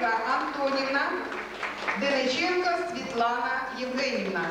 Ольга Антонівна, Дениченко Світлана Євгенівна.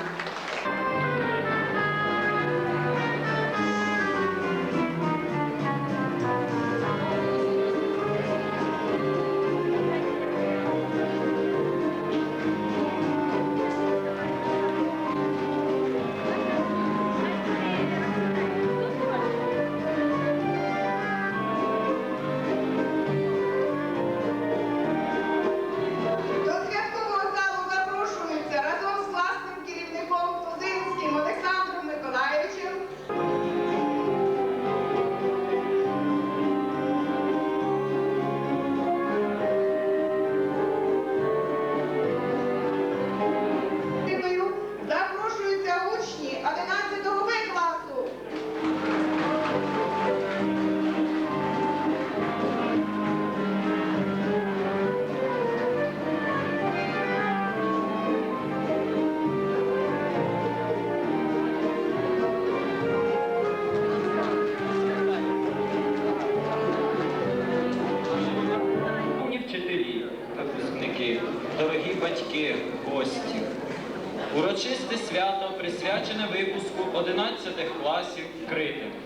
Класів критик.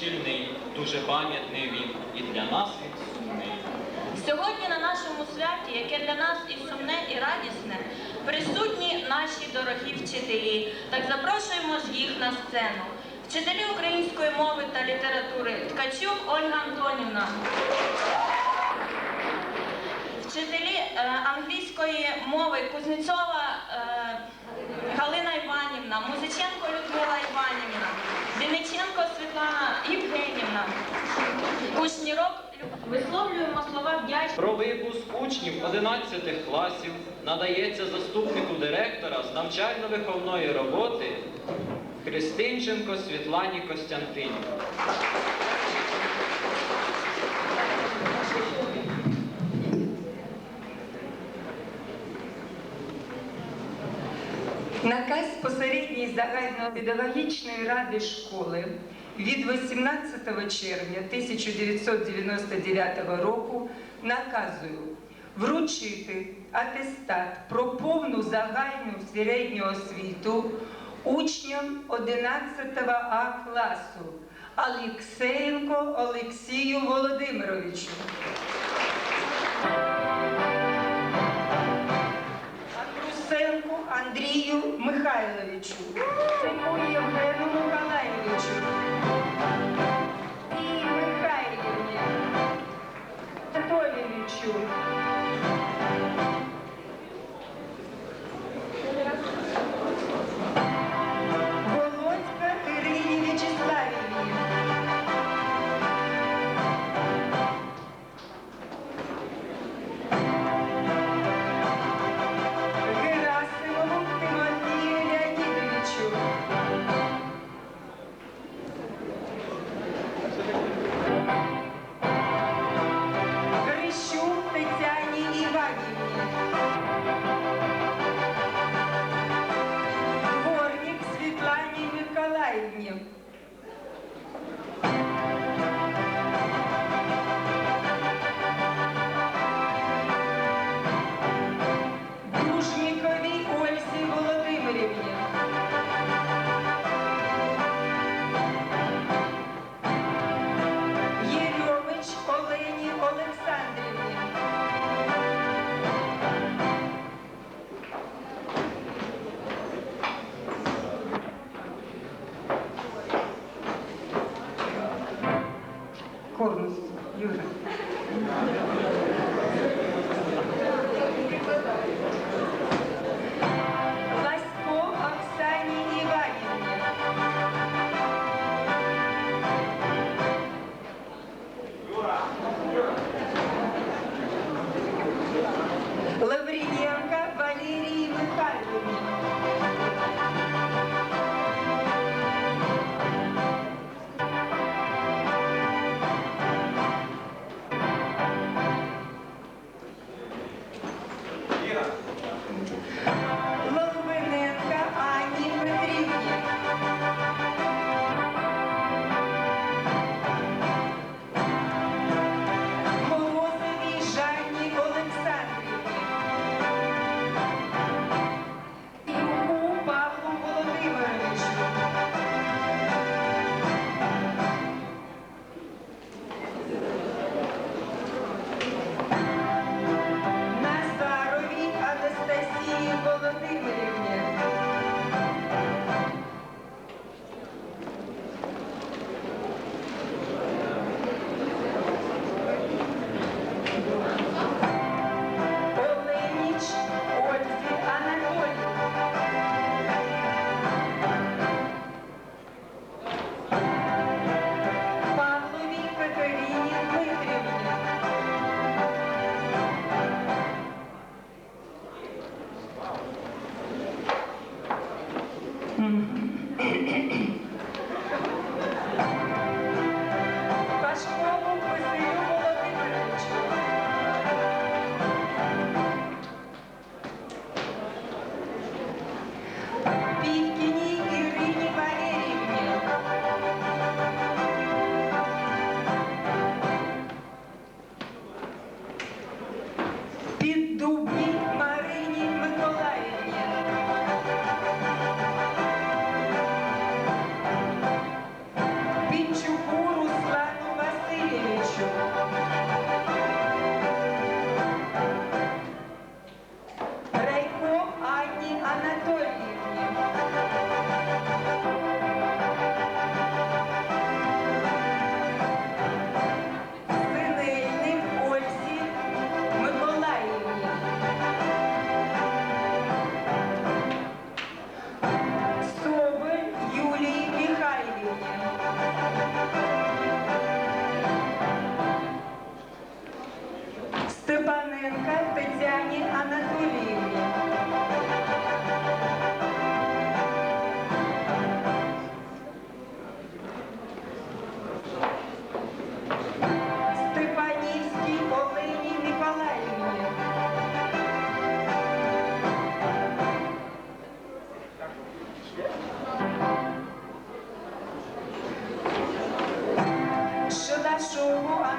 Шкільний. Дуже пам'ятний він і для нас він сумний. Сьогодні на нашому святі, яке для нас і сумне, і радісне, присутні наші дорогі вчителі. Так запрошуємо ж їх на сцену. Вчителі української мови та літератури Ткачук Ольга Антонівна. Вчителі е, англійської мови Кузнєцова е, Галина Іванівна, Музиченко Людмила Іванівна, Дениченко Світлана Євгенівна, Учні рок висловлюємо слова вдячності. Про випуск учнів 11 класів надається заступнику директора з навчально-виховної роботи Христинченко Світлані Костянтинівні. Наказ посередньої загальнопедагогічної ради школи від 18 червня 1999 року наказую вручити атестат про повну загальну середню освіту учням 11 А класу Алексеєнко Олексію Володимировичу. Андрію Михайловичу, Симу Євгену Миколаєвичу і Михайлівні Анатолійовичу. 음. the you.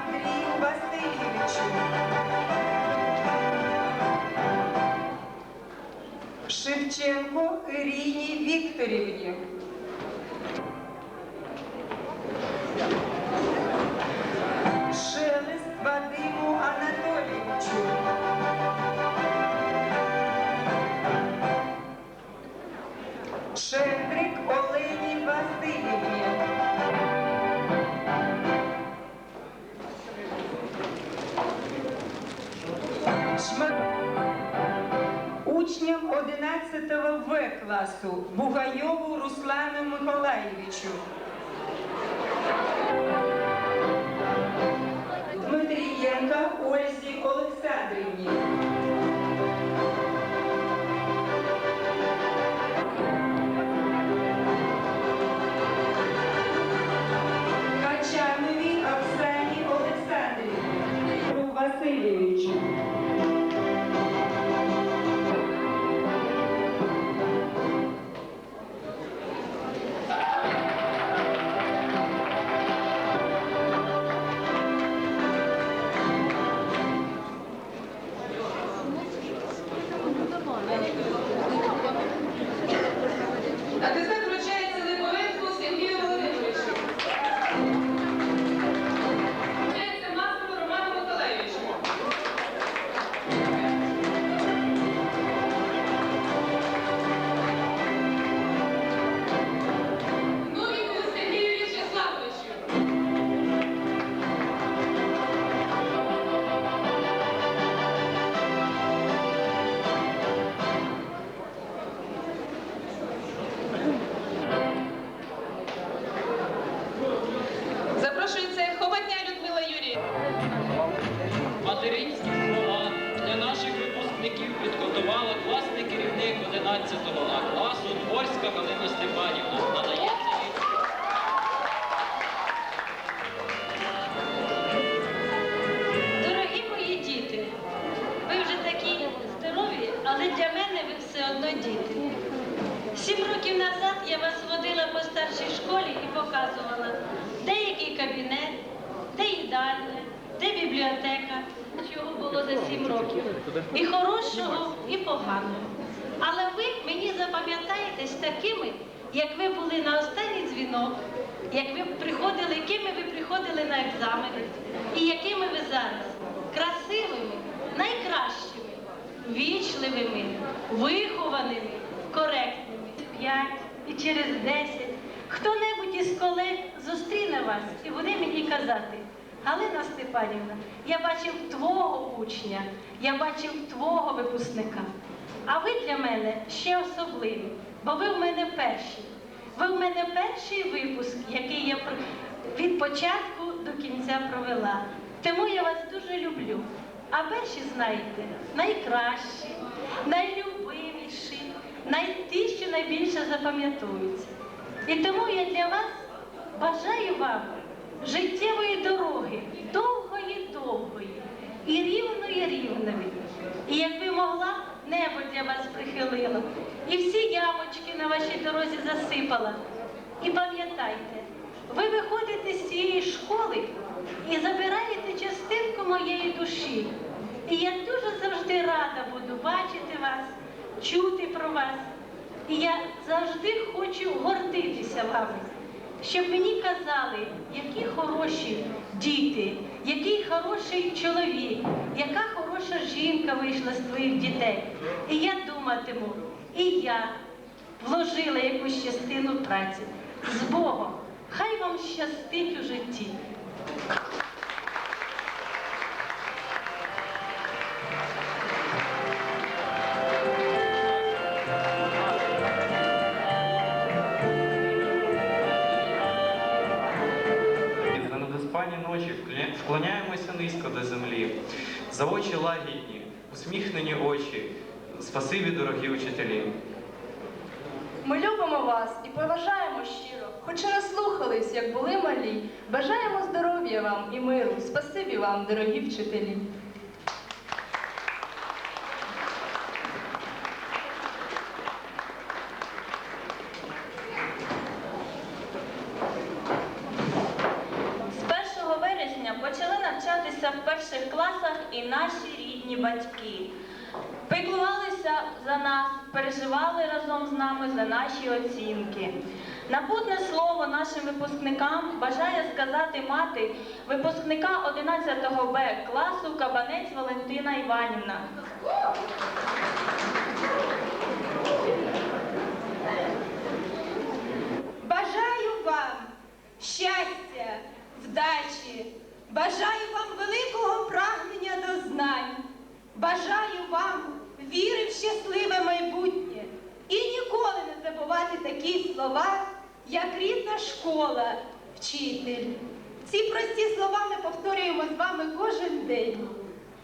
Андрію Васильовичу. Шевченко Ірині Вікторівні. Учням 11 В класу Бугайову Руслану Миколаєвичу. Дмитрієнка Ользі Олександрівні. 11-го А класу Дворська Галина Степанівна надається їй. Дорогі мої діти, ви вже такі здорові, але для мене ви все одно діти. Сім років назад я вас водила по старшій школі і показувала, де який кабінет, де їдальня, де бібліотека. Чого було за сім років. І хорошого, і поганого. Але ви мені запам'ятаєтесь такими, як ви були на останній дзвінок, як ви приходили, якими ви приходили на екзамени, і якими ви зараз красивими, найкращими, вічливими, вихованими, коректними. П'ять і через десять хто-небудь із колег зустріне вас і буде мені казати. Галина Степанівна, я бачив твого учня, я бачив твого випускника. А ви для мене ще особливі, бо ви в мене перші. Ви в мене перший випуск, який я від початку до кінця провела. Тому я вас дуже люблю. А перші, знаєте, найкращі, найлюбиміші, най... ті, що найбільше запам'ятовуються. І тому я для вас бажаю вам життєвої дороги, довгої-довгої і рівної рівної. І якби могла, небо для вас прихилило, і всі ямочки на вашій дорозі засипала. І пам'ятайте, ви виходите з цієї школи і забираєте частинку моєї душі. І я дуже завжди рада буду бачити вас, чути про вас. І я завжди хочу гордитися вами, щоб мені казали, які хороші діти, який хороший чоловік, яка хороша жінка вийшла з твоїх дітей. І я думатиму, і я вложила якусь частину праці з Богом. Хай вам щастить у житті. За очі лагідні, усміхнені очі. Спасибі, дорогі учителі. Ми любимо вас і поважаємо щиро, хоч і не слухались, як були малі. Бажаємо здоров'я вам і миру. Спасибі вам, дорогі вчителі. З 1 вересня почали навчатися в перших класах і наші рідні батьки. Піклувалися за нас, переживали разом з нами за наші оцінки. Напутне слово нашим випускникам бажає сказати мати випускника 11 Б класу Кабанець Валентина Іванівна. Бажаю вам щастя, вдачі, бажаю вам великого прагнення до знань, бажаю вам віри в щасливе майбутнє і ніколи не забувати такі слова, як рідна школа, вчитель. Ці прості слова ми повторюємо з вами кожен день.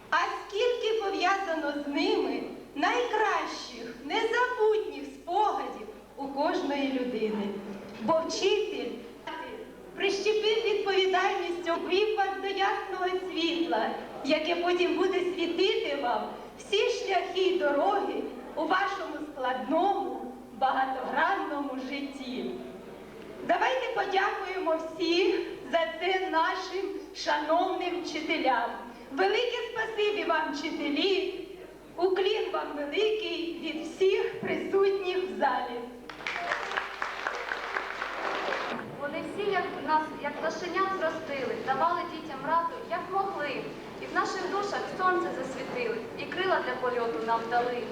А скільки пов'язано з ними найкращих, незабутніх спогадів у кожної людини. Бо вчитель прищепив відповідальністю обвів вас до ясного світла, яке потім буде світити вам всі шляхи й дороги у вашому складному, багатогранному житті. Давайте подякуємо всі за це нашим шановним вчителям. Велике спасибі вам, вчителі, уклін вам великий від всіх присутніх в залі. Вони всі, як нас, як пташенят зростили, давали дітям раду, як могли. І в наших душах сонце засвітили, і крила для польоту нам дали.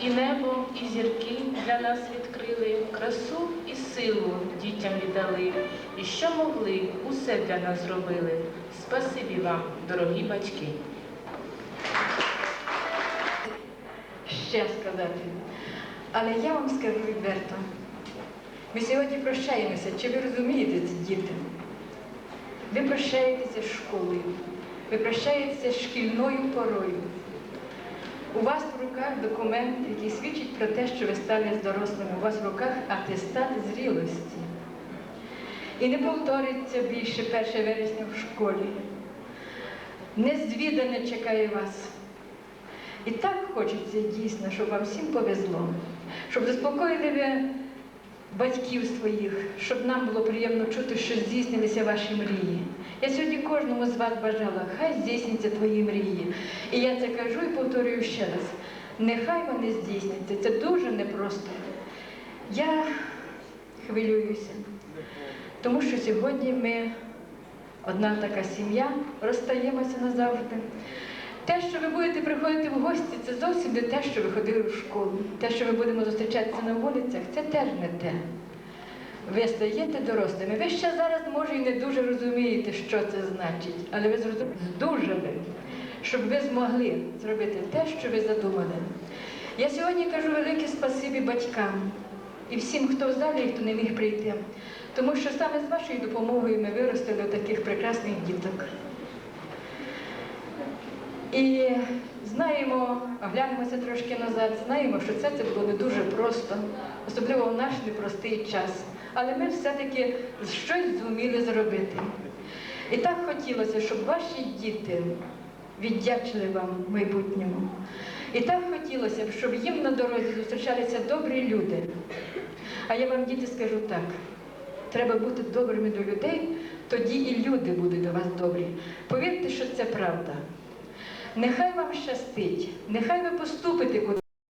І небо, і зірки для нас відкрили, красу і силу дітям віддали. І що могли, усе для нас зробили. Спасибі вам, дорогі батьки. ще сказати. Але я вам скажу відверто. Ми сьогодні прощаємося. Чи ви розумієте це, діти? Ви прощаєтеся з школою, ви прощаєтеся з шкільною порою. У вас в руках документ, який свідчить про те, що ви стали дорослими. У вас в руках атестат зрілості. І не повториться більше 1 вересня в школі. Незвідане чекає вас. І так хочеться дійсно, щоб вам всім повезло, щоб заспокоїли ви батьків своїх, щоб нам було приємно чути, що здійснилися ваші мрії. Я сьогодні кожному з вас бажала, хай здійсняться твої мрії. І я це кажу і повторюю ще раз. Нехай вони здійсняться. Це дуже непросто. Я хвилююся, тому що сьогодні ми, одна така сім'я, розстаємося назавжди. Те, що ви будете приходити в гості, це зовсім не те, що ви ходили в школу. Те, що ми будемо зустрічатися на вулицях, це теж не те. Ви стаєте дорослими. Ви ще зараз, може, і не дуже розумієте, що це значить, але ви здужали, щоб ви змогли зробити те, що ви задумали. Я сьогодні кажу велике спасибі батькам і всім, хто в залі і хто не міг прийти. Тому що саме з вашою допомогою ми виростили таких прекрасних діток. І знаємо, оглянемося трошки назад, знаємо, що це, це було не дуже просто, особливо в наш непростий час. Але ми все-таки щось зуміли зробити. І так хотілося, щоб ваші діти віддячили вам в майбутньому. І так хотілося б, щоб їм на дорозі зустрічалися добрі люди. А я вам, діти, скажу так: треба бути добрими до людей, тоді і люди будуть до вас добрі. Повірте, що це правда. Нехай вам щастить, нехай ви поступите.